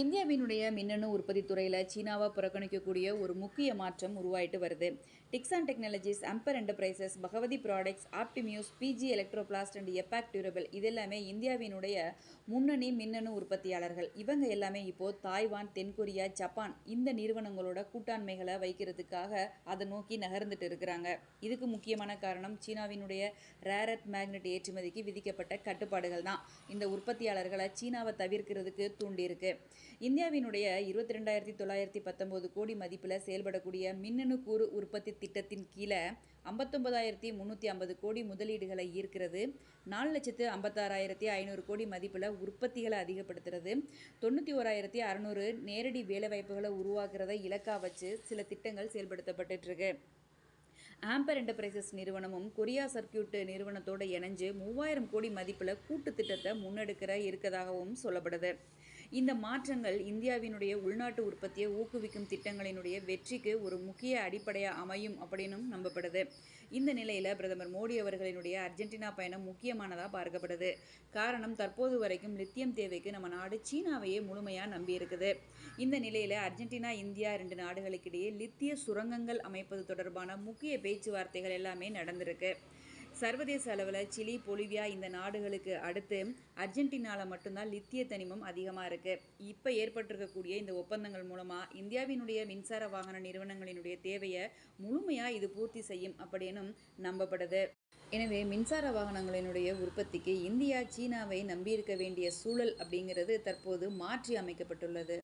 இந்தியாவினுடைய மின்னணு உற்பத்தி துறையில் சீனாவை புறக்கணிக்கக்கூடிய ஒரு முக்கிய மாற்றம் உருவாயிட்டு வருது. Dixon technologies Amber enterprises Bhagwati products Optiemus PG electroplast and Epack durable இது எல்லாமே இந்தியாவினுடைய முன்னணி மின்னணு உற்பத்தியாளர்கள். இவங்க எல்லாமே இப்போது தாய்வான் தென்கொரியா ஜப்பான் இந்த நிறுவனங்களோட கூட்டாண்மைகளை வைக்கிறதுக்காக அதை நோக்கி நகர்ந்துட்டு இருக்கிறாங்க. இதுக்கு முக்கியமான காரணம் சீனாவினுடைய ரேரத் மேக்னெட் ஏற்றுமதிக்கு விதிக்கப்பட்ட கட்டுப்பாடுகள் தான். இந்த உற்பத்தியாளர்களை சீனாவை தவிர்க்கிறதுக்கு தூண்டியிருக்கு. இந்தியாவினுடைய இருபத்தி ரெண்டாயிரத்தி தொள்ளாயிரத்தி பத்தொம்போது கோடி மதிப்பில் செயல்படக்கூடிய மின்னணு கூறு உற்பத்தி திட்டத்தின் கீழே ஐம்பத்தொம்பதாயிரத்தி முந்நூற்றி ஐம்பது கோடி முதலீடுகளை ஈர்க்கிறது. நாலு லட்சத்து ஐம்பத்தாறாயிரத்தி ஐநூறு கோடி மதிப்பில் உற்பத்திகளை அதிகப்படுத்துறது. தொண்ணூற்றி ஓராயிரத்தி அறநூறு நேரடி வேலைவாய்ப்புகளை உருவாக்குறதை இலக்காக வச்சு சில திட்டங்கள் செயல்படுத்தப்பட்டுட்டு இருக்கு ஆம்பர் என்டர்பிரைசஸ் நிறுவனமும் கொரியா சர்க்கியூட் நிறுவனத்தோடு இணைஞ்சு மூவாயிரம் கோடி மதிப்பில் கூட்டு திட்டத்தை முன்னெடுக்கிற இருக்கதாகவும் சொல்லப்படுது. இந்த மாற்றங்கள் இந்தியாவினுடைய உள்நாட்டு உற்பத்தியை ஊக்குவிக்கும் திட்டங்களினுடைய வெற்றிக்கு ஒரு முக்கிய அடிப்படையாக அமையும் அப்படின்னும் நம்பப்படுது. இந்த நிலையில் பிரதமர் மோடி அவர்களினுடைய அர்ஜென்டினா பயணம் முக்கியமானதாக பார்க்கப்படுது. காரணம் தற்போது வரைக்கும் லித்தியம் தேவைக்கு நம்ம நாடு சீனாவையே முழுமையாக நம்பியிருக்குது இந்த நிலையில் அர்ஜென்டினா இந்தியா ரெண்டு நாடுகளுக்கிடையே லித்திய சுரங்கங்கள் அமைப்பது தொடர்பான முக்கிய பேச்சுவார்த்தைகள் எல்லாமே நடந்திருக்கு. சர்வதேச அளவில் சிலி பொலிவியா இந்த நாடுகளுக்கு அடுத்து அர்ஜென்டினாவில் மட்டும்தான் லித்திய தனிமம் அதிகமாக இருக்குது இப்போ ஏற்பட்டிருக்கக்கூடிய இந்த ஒப்பந்தங்கள் மூலமாக இந்தியாவினுடைய மின்சார வாகன நிறுவனங்களினுடைய தேவையை முழுமையாக இது பூர்த்தி செய்யும் அப்படின்னும் நம்பப்படுது. எனவே மின்சார வாகனங்களினுடைய உற்பத்திக்கு இந்தியா சீனாவை நம்பியிருக்க வேண்டிய சூழல் அப்படிங்கிறது தற்போது மாற்றி அமைக்கப்பட்டுள்ளது.